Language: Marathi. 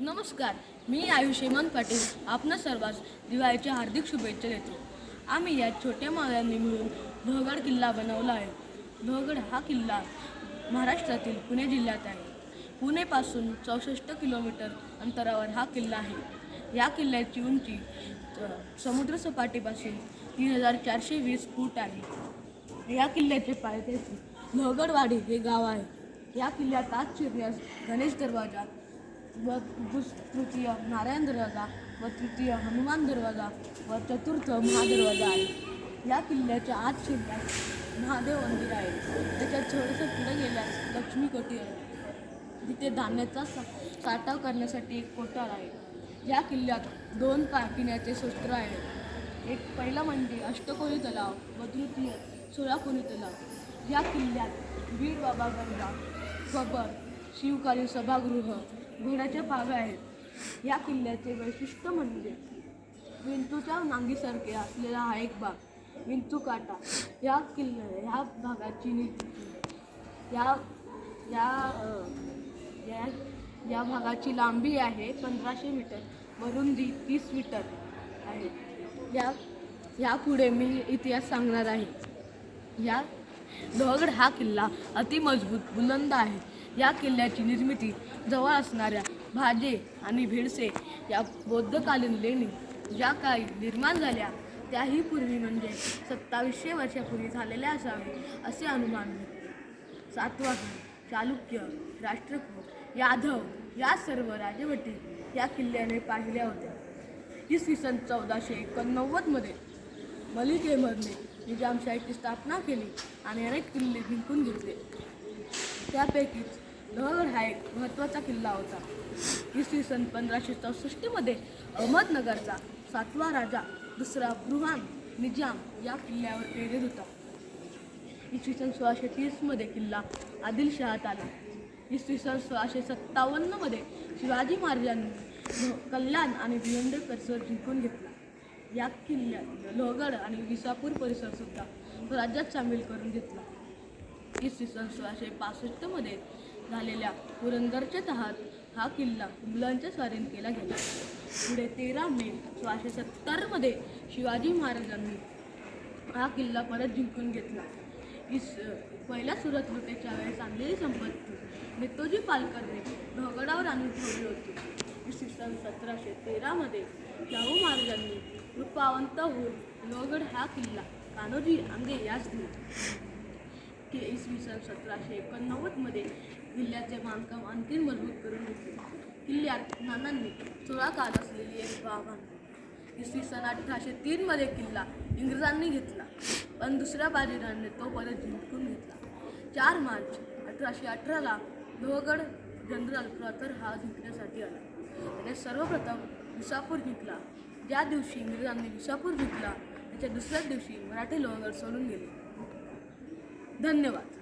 नमस्कार मी आयुष्यमान पाटील आपणा सर्वांस दिवाळीच्या हार्दिक शुभेच्छा देतो. आम्ही या छोट्या माळ्यांनी मिळून लोहगड किल्ला बनवला आहे. लोहगड हा किल्ला महाराष्ट्रातील पुणे जिल्ह्यात आहे. पुणेपासून चौसष्ट किलोमीटर अंतरावर हा किल्ला आहे. या किल्ल्याची उंची समुद्रसपाटीपासून तीन हजार चारशे वीस फूट आहे. या किल्ल्याचे पायथ्याची लोहगडवाडी हे गाव आहे. या किल्ल्यात आज शिरण्यास गणेश दरवाजा व दुस तृतीय नारायण दरवाजा व तृतीय हनुमान दरवाजा व चतुर्थ महादरवाजा आहे. या किल्ल्याच्या आत शिरण्यास महादेव मंदिर आहे. त्याच्यात थोडंसं पुढे गेल्यास लक्ष्मी कोटी आहे. तिथे धान्याचा सा साठाव करण्यासाठी एक कोठार आहे. या किल्ल्यात दोन पा सूत्र शस्त्र एक पहिला म्हणजे अष्टकोनी तलाव व तृतीय सोळाकोनी तलाव. या किल्ल्यात वीर बाबा गंगा खबर शिवकालीन सभागृह घोड्याच्या पाव्या आहेत. या किल्ल्याचे वैशिष्ट्य म्हणजे विंतूच्या नांगीसारखे असलेला हा एक भाग विंचू काटा. या किल्ल्या ह्या भागाची या या या या भागाची लांबी आहे पंधराशे मीटर. व रुंदी तीस मीटर आहे. या यापुढे मी इतिहास सांगणार आहे. या लोहगड हा किल्ला अतिमजबूत बुलंद आहे. या किल्ल्याची निर्मिती जवळ असणाऱ्या भाजे आणि भिडसे या बौद्धकालीन लेणी ज्या काळी निर्माण झाल्या त्याही पूर्वी म्हणजे सत्तावीसशे वर्षापूर्वी झालेल्या असावे असे अनुमान आहे. सातवाहन चालुक्य राष्ट्रकूट यादव या सर्व राजवटी या किल्ल्याने पाहिल्या होत्या इसवी सन चौदाशे एकोणनव्वदमध्ये मलिक अहमदने निजामशाहीची स्थापना केली आणि अनेक किल्ले जिंकून घेतले त्यापैकीच लोहगड हा एक महत्त्वाचा किल्ला होता. इसवी सन पंधराशे चौसष्टमध्ये अहमदनगरचा सातवा राजा दुसरा बृहान निजाम या किल्ल्यावर प्रेरित होता. इसवी सन सोळाशे तीसमध्ये किल्ला आदिलशहात आला. इसवी सन सोळाशे सत्तावन्नमध्ये शिवाजी महाराजांनी कल्याण आणि भिवंडी परिसर जिंकून घेतला. या किल्ल्यात लोहगड आणि विसापूर परिसरसुद्धा राज्यात सामील करून घेतला. इसवी सन सोळाशे पासष्टमध्ये झालेल्या पुरंदरच्या तहात हा किल्ला मुलांच्या स्वारीन केला गेला. पुढे तेरा मे सोळाशे सत्तरमध्ये शिवाजी महाराजांनी हा किल्ला परत जिंकून घेतला. इस पहिल्या सुरत लुटेच्या वेळेस आणलेली संपत्ती नेतोजी पालकरने लोहगडावर आणून ठेवली होती. इसवी सन सतराशे तेरामध्ये शाहू महाराजांनी रूपावंत होऊन लोहगड हा किल्ला कान्होजी आंगे यास दिला. की इसवी सन सतराशे एकोणनव्वदमध्ये किल्ल्याचे बांधकाम आणखी मजबूत करून घेतले. किल्ल्यात नानांनी सोळा काल असलेली एक बाग आणली. इसवी सन अठराशे तीनमध्ये किल्ला इंग्रजांनी घेतला. पण दुसऱ्या बाजीरावाने तो परत जिंकून घेतला. चार मार्च अठराशे अठराला लोहगड जनरल प्रतर हा जिंकण्यासाठी आला. त्याने सर्वप्रथम विसापूर जिंकला. ज्या दिवशी इंग्रजांनी विसापूर जिंकला त्याच्या दुसऱ्याच दिवशी मराठी लोहगड सोडून गेले. धन्यवाद.